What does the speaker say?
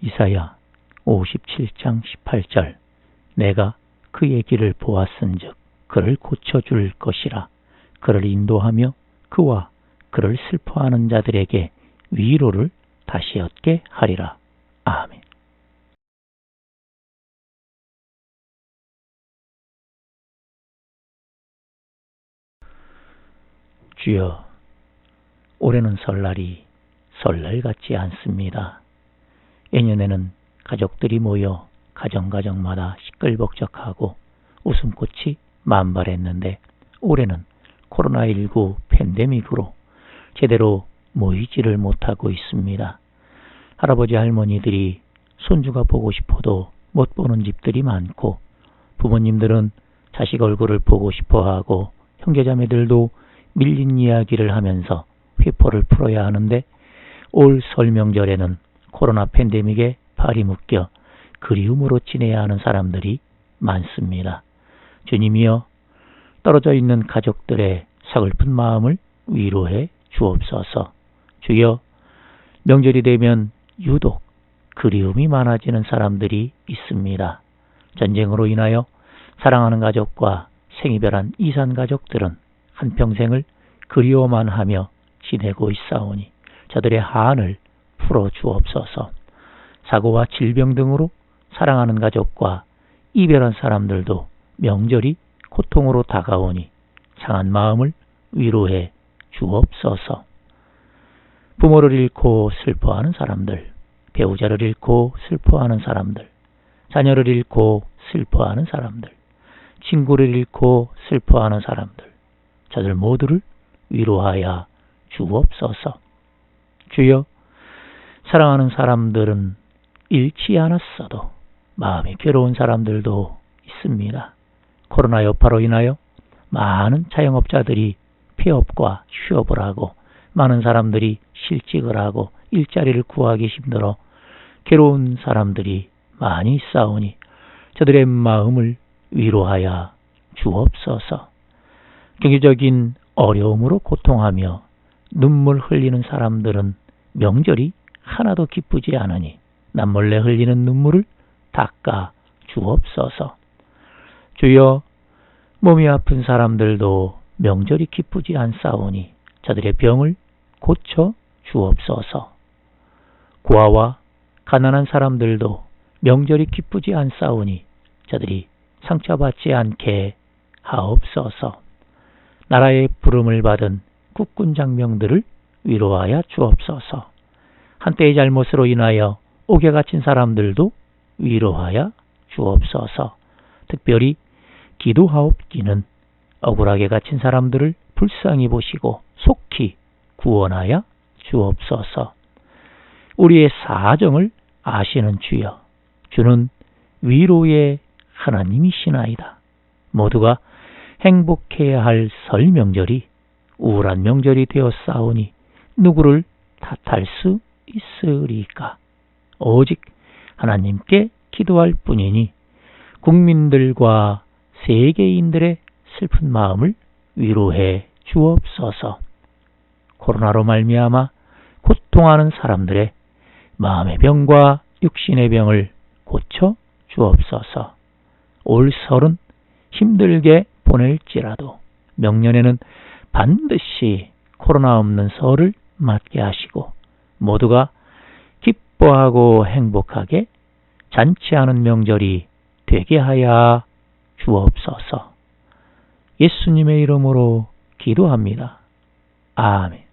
이사야 57장 18절 내가 그의 길을 보았은즉 그를 고쳐줄 것이라 그를 인도하며 그와 그를 슬퍼하는 자들에게 위로를 다시 얻게 하리라. 아멘. 주여, 올해는 설날이 설날 같지 않습니다. 예년에는 가족들이 모여 가정가정마다 시끌벅적하고 웃음꽃이 만발했는데 올해는 코로나19 팬데믹으로 제대로 모이지를 못하고 있습니다. 할아버지 할머니들이 손주가 보고 싶어도 못 보는 집들이 많고 부모님들은 자식 얼굴을 보고 싶어 하고 형제자매들도 밀린 이야기를 하면서 회포를 풀어야 하는데 올 설명절에는 코로나 팬데믹에 발이 묶여 그리움으로 지내야 하는 사람들이 많습니다. 주님이여 떨어져 있는 가족들의 서글픈 마음을 위로해 주옵소서. 주여 명절이 되면 유독 그리움이 많아지는 사람들이 있습니다. 전쟁으로 인하여 사랑하는 가족과 생이별한 이산 가족들은 한평생을 그리워만 하며 지내고 있사오니 저들의 한을 풀어 주옵소서. 사고와 질병 등으로 사랑하는 가족과 이별한 사람들도 명절이 고통으로 다가오니 상한 마음을 위로해 주옵소서. 부모를 잃고 슬퍼하는 사람들, 배우자를 잃고 슬퍼하는 사람들, 자녀를 잃고 슬퍼하는 사람들, 친구를 잃고 슬퍼하는 사람들, 저들 모두를 위로하여 주옵소서. 주여, 사랑하는 사람들은 잃지 않았어도 마음이 괴로운 사람들도 있습니다. 코로나 여파로 인하여 많은 자영업자들이 폐업과 휴업을 하고 많은 사람들이 실직을 하고 일자리를 구하기 힘들어 괴로운 사람들이 많이 싸우니 저들의 마음을 위로하여 주옵소서. 경제적인 어려움으로 고통하며 눈물 흘리는 사람들은 명절이 하나도 기쁘지 않으니 남몰래 흘리는 눈물을 닦아 주옵소서. 주여 몸이 아픈 사람들도 명절이 기쁘지 않사오니 저들의 병을 고쳐 주옵소서. 고아와 가난한 사람들도 명절이 기쁘지 않사오니 저들이 상처받지 않게 하옵소서. 나라의 부름을 받은 국군 장병들을 위로하여 주옵소서. 한때의 잘못으로 인하여 옥에 갇힌 사람들도 위로하여 주옵소서. 특별히 기도하옵기는 억울하게 갇힌 사람들을 불쌍히 보시고 속히 구원하여 주옵소서. 우리의 사정을 아시는 주여, 주는 위로의 하나님이시나이다. 모두가 행복해야 할 설 명절이 우울한 명절이 되어 싸우니 누구를 탓할 수 있으리까? 오직 하나님께 기도할 뿐이니 국민들과 세계인들의 슬픈 마음을 위로해 주옵소서. 코로나로 말미암아 고통하는 사람들의 마음의 병과 육신의 병을 고쳐 주옵소서. 올 설은 힘들게 보낼지라도 명년에는 반드시 코로나 없는 설을 맞게 하시고 모두가 기뻐하고 행복하게 잔치하는 명절이 되게 하여 주옵소서. 예수님의 이름으로 기도합니다. 아멘.